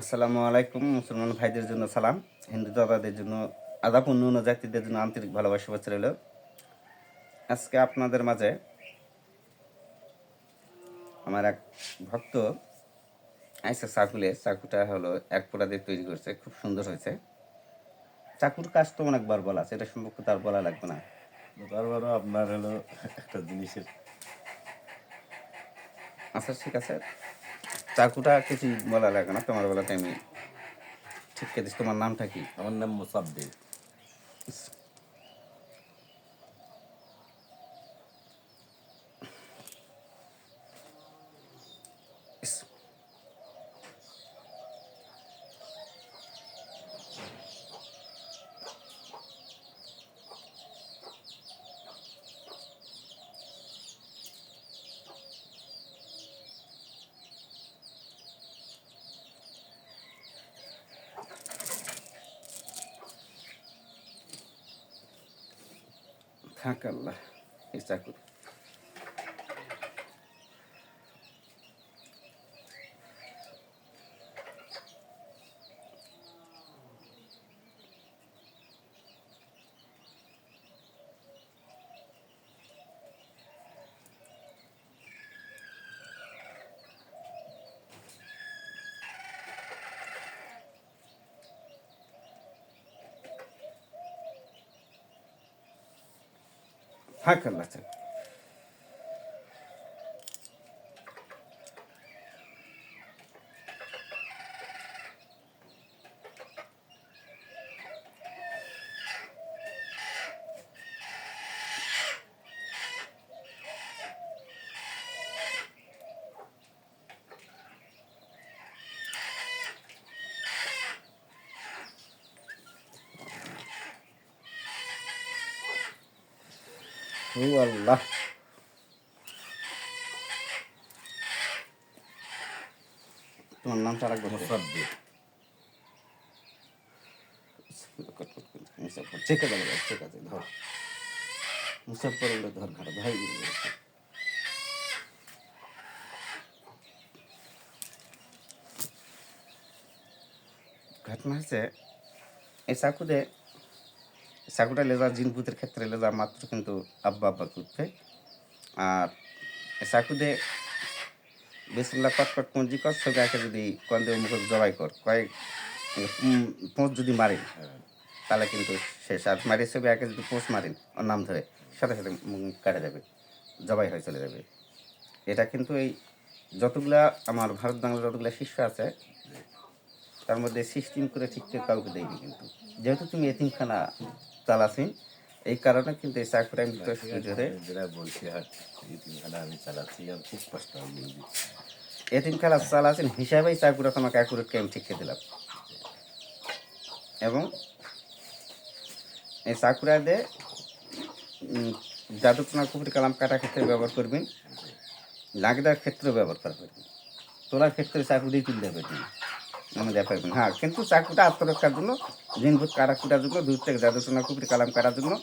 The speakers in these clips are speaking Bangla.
আসসালামু আলাইকুম মুসলমান ভাইদের জন্য সালাম হিন্দু দাদাদের জন্য আদাব অন্য জাতিদের জন্য আন্তরিক ভালোবাসা বাচ্চা রইল আজকে আপনাদের মাঝে আমার এক ভক্ত আইসা চাকুলে চাকুটা হলো এক পোড়া দিয়ে তৈরি করছে খুব সুন্দর হয়েছে। চাকুর কাজ তো অনেকবার বলা আছে এটা সম্পর্কে তার বলা লাগবে না। তারপরও আপনার হলো একটা জিনিসের আচ্ছা ঠিক আছে। চাকুটা কিছু বলা লাগে না, তোমার বলাতে আমি ঠিক আছে তোমার নামটা কি? আমার নাম মোসাব্বির থাক আল্লাহ এই চাকুর থাক আল্লাহ। তোমার নামটা রাখব মোসাব্বির চেকে যাবে ঠিক আছে ধর। মুসাফর বলে ধর ঘাড়ে ভাই। ঘটনা হচ্ছে এই চাকুতে চাকুটা লেজা জিনপুতের ক্ষেত্রে লেজা মাত্র কিন্তু আব্বা আব্বা করতে আর এই চাকুতে বিসমিল্লা কট কট পুঁজি কর সবাইকে যদি কন্দে মুখ জবাই কর, কয়েক পোঁচ যদি মারে, তাহলে কিন্তু শেষ আর মারি ছবি একে যদি পোঁচ মারেন ওর নাম ধরে সাথে সাথে কাটা যাবে, জবাই হয়ে চলে যাবে। এটা কিন্তু এই যতগুলা আমার ভারত বাংলার যতগুলা শিষ্য আছে তার মধ্যে সিস্টেম করে ঠিক করে কাউকে দেয়নি কিন্তু। যেহেতু তুমি এতিমখানা চালাছি এই কারণে কিন্তু এই চাকরি আমি তো যেটা বলছি আর এই আমি চালাচ্ছি আর খুব কষ্ট আমি বুঝি। এতিমখানা চালাছেন হিসাবেই চাকুরা তোমাকে অ্যাকুরেট আমি ঠিক করে দিলাম। এবং এই চাকুরা দিয়ে উম, জাদুটনা কুপুরি কালাম কাটা ক্ষেত্রে ব্যবহার করবেন লাগদার ক্ষেত্রেও ব্যবহার করা পারবেন তোলার ক্ষেত্রে চাকু দিয়ে তুলতে হবে। তুমি মনে দেওয়া পারবেন হ্যাঁ কিন্তু চাকুটা আত্মরক্ষার জন্য দিনভূত কাটা কুটার জন্য দূর থেকে জাদুটনা কুপুরি কালাম কাটার জন্য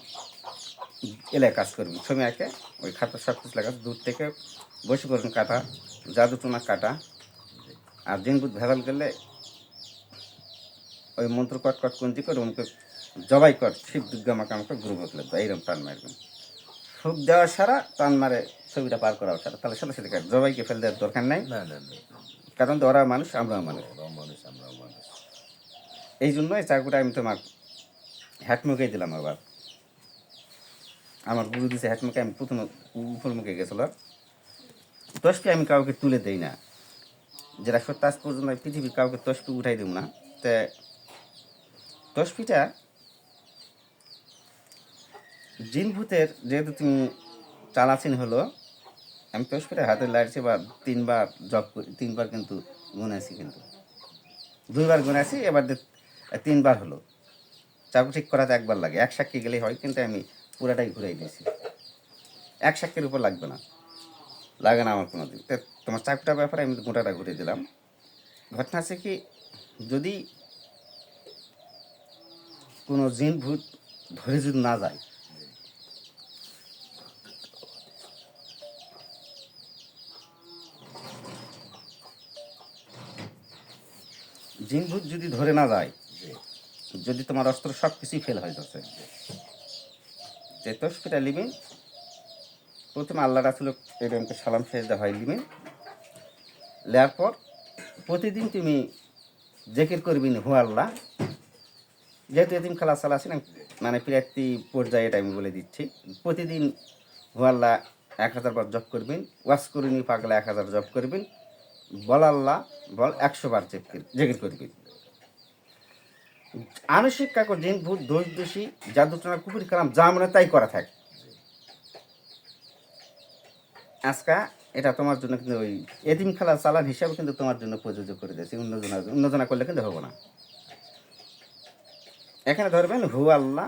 এলাকায় কাজ করবেন ছবি একে ওই খাতা সব কিছু লাগা দূর থেকে বসে করবেন কাটা জাদুটনা কাটা। আর দিনভূত ভেজাল করলে ওই মন্ত্র কট কট কঞ্জি করে ওমকে জবাই কর, শিব দুর্গা মাকে আমাকে গুরু বকলে এইরকম টান মারবেন ফুক দেওয়া সারা টান মারে ছবিটা পার করা সারা তাহলে সাথে সাথে জবাইকে ফেল দেওয়ার দরকার নাই। কারণ তো ওরা মানুষ আমরাও মানুষ। ওরাও মানুষ আমরাও মানুষ। এই জন্য এই চাকুটা আমি তোমার হ্যাট মুখে দিলাম আবার। আমার গুরু দিছে হ্যাট মুখে আমি প্রথমে উপর মুখে গেছিল। তসপি আমি কাউকে তুলে দেই না। যেটা সত্য আজ পর্যন্ত আমি পৃথিবীর কাউকে তসপি উঠাই দেব না। তে তসপিটা জিন ভূতের যেহেতু তুমি চালাচিন হলো আমি তসপিটা হাতে লাগছে বা তিনবার জব করি, তিনবার কিন্তু গুনেছি কিন্তু। দুইবার গুনেছি এবার তিনবার হলো। চাকু ঠিক করাতে একবার লাগে, এক সাক্ষী গেলেই হয়, কিন্তু আমি পুরাটাই ঘুরাই দিয়েছি। এক সাক্ষীর উপর লাগবে না। লাগে না আমার কোনো দিন তোমার চাকুটার ব্যাপারে আমি গোটাটা ঘুরে দিলাম। ঘটনা আছে কি, যদি কোনো জিন ভূত ধরে যদি না যায় জিন ভূত যদি ধরে না যায়, যদি তোমার অস্ত্র সব কিছুই ফেল হয়ে যাচ্ছে। যে তসফিটা লিবেন প্রথমে আল্লাহ রাসুল এরকমকে সালাম সেজদা হয় লিবেন লেয়ার পর প্রতিদিন তুমি জেকির করবি হু আল্লাহ। যেহেতু এদিন খেলা চালাছি না মানে প্রার্থী পর্যায়ে এটা আমি বলে দিচ্ছি। প্রতিদিন, হু আল্লাহ, এক হাজার বার জব করবেন ওয়াশ করিনি পাগলা এক হাজার জব করবেন বল আল্লাহ বল একশো বার জেকির জেকির করবেন আনুষিক কাকর জিন ভূত, দোষ দোষী, জাদুটনা কুপুরি কালাম, যা মনে তাই করা থাকে। আজকা এটা তোমার জন্য কিন্তু ওই এদিন খেলা চালান হিসাবে কিন্তু তোমার জন্য প্রযোজ্য করে দিয়েছি। উন্নজনা উন্নজনা করলে কিন্তু হবে না। এখানে ধরবেন হু আল্লাহ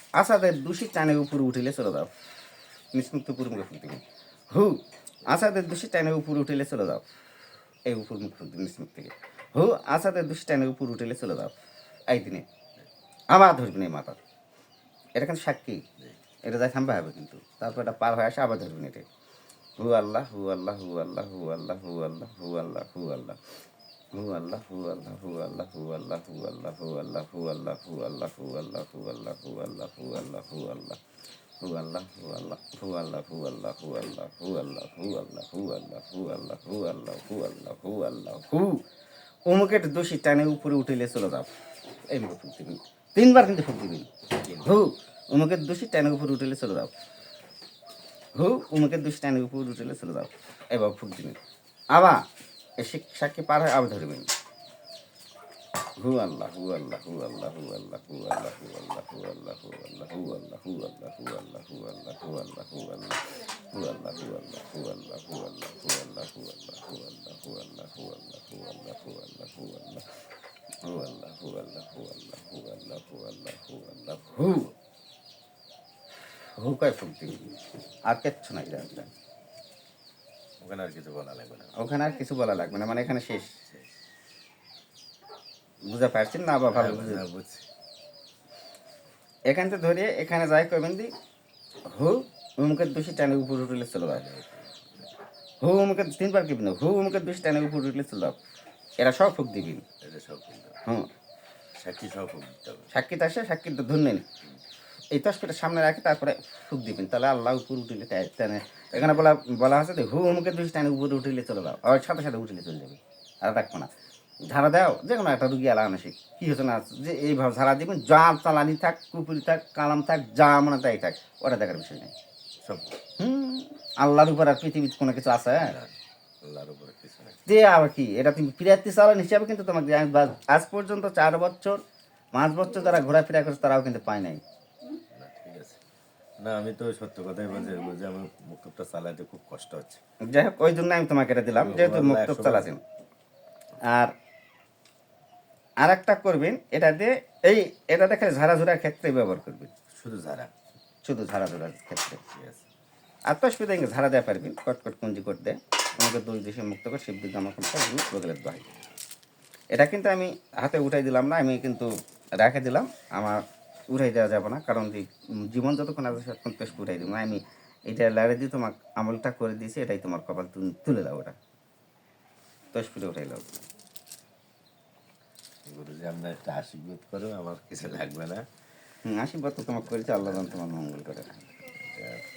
আসাদের দূষিত চানের উপরে উঠিলে চলে যাও। নিষ্মুক্ত পুরুমুখে ফুল থেকে হু, আসাদের দূষিত চানের উপরে উঠিলে চলে যাও। এই উপর মুখ নিষ্মুখ থেকে। হু, আসাদের দূষিত চানের উপরে উঠিলে চলে যাও। এই দিনে আবার ধরবেন এই মাথা এটা কিন্তু সাক্ষী। এটা যাই থামবে হবে কিন্তু। তারপর এটা পার হয়ে আসে আবার ধরবেন এটা। হু আল্লাহ হু আল্লাহ হু আল্লাহ হু আল্লাহ হু আল্লাহ হু আল্লাহ হু আল্লাহ। হু আল্লাহ আল্লাহ আল্লাহ আল্লাহ হু অমুকের দোষী টানে উপরে উঠিলে চলে যাও এই মুখে ফুক দিবি তিনবার কিন্তু ফুক দিবি হু অমুকের দোষী টানে উপরে উঠিলে চলে যাও হু উমুকের দোষী টানের উপরে উঠলে চলে যাও এবার ফুক দিবেন আবার শিক্ষাকে পার হয় আবার ধরবেন আর কিচ্ছু নাই রাখবেন ওখানে আর কিছু বলা লাগবে না। ওখানে আর কিছু বলা লাগবে না মানে এখানে শেষ। বুঝতে পারছেন না বা ভালো বুঝে হ্যাঁ, বুঝছি। এখান থেকে ধরে এখানে যাই করবেন দি হু উমুকের দোষী টানে উপর উঠলে চলে যাও হু উমুকের তিনবার কি হু উমুকের দোষী টানে উপর উঠলে চলে। যাও এরা সব ফুক দিবি। এটা সব হবে। হুম সাক্ষী সব বলতে হবে। সাক্ষীত আসে সাক্ষীত ধরলেন এই তসপিটা সামনে রাখি তারপরে ফুক দিবেন। তাহলে আল্লাহ উপর উঠিলে টা- এখানে বলা বলা আছে যে হু উমুকের দোষী টানে উপরে উঠিলে চলে যাও। আর সাথে সাথে উঠিলে চলে যাবে। আর রাখব না। ঝাড়া দাও যে কোনো একটা রুগী আলা আনসিক কি হচ্ছে না যে এইভাবে ঝাড়া দিবেন যা চালানি থাক কুপুরি থাক কালাম থাক যা মনে তাই থাক ওটা দেখার বিষয় নেই। সব। হুম আল্লাহর উপর আর পৃথিবীতে কোনো কিছু আছে? যে আবার কি? এটা তুমি ফিরাতি চালান হিসাবে কিন্তু তোমাকে আজ পর্যন্ত চার বছর পাঁচ বছর যারা ঘোরাফেরা করছে তারাও কিন্তু পায় নাই। না আমি তো সত্য কথাই বলছি বলছি আমার মুক্তটা চালাতে খুব কষ্ট হচ্ছে। যাই হোক ওই জন্য আমি তোমাকে এটা দিলাম যেহেতু আল্লাহ মুক্ত চালাছেন আর আর একটা করবেন এটা দিয়ে এই এটা দেখে ঝাড়াঝুড়ার ক্ষেত্রে ব্যবহার করবেন। শুধু যারা শুধু ঝাড়াঝুড়ার ক্ষেত্রে। ঠিক আছে আর তো অসুবিধা নেই ঝাড়া দেওয়া পারবেন কটকট কুঞ্জি করতে আমাকে দুই দেশে মুক্ত করে শিব দিকে আমার সব বদলে দেওয়া হয় এটা কিন্তু আমি হাতে উঠাই দিলাম না আমি কিন্তু রেখে দিলাম আমার উঠাই দেওয়া যাবে না কারণ জীবন যতক্ষণ আছে ততক্ষণ পেশ উঠাই দেবো। আমি এটা লাড়ে দিয়ে তোমার আমলটা করে দিয়েছি এটাই তোমার কপাল তুল- দাও ওটা। তসপুরে উঠাই দাও। গুরুজি আমরা একটা আশীর্বাদ করো আমার কিছু লাগবে না। আশীর্বাদ তো তোমাকে করেছে আল্লাহ তোমার মঙ্গল করে। এটা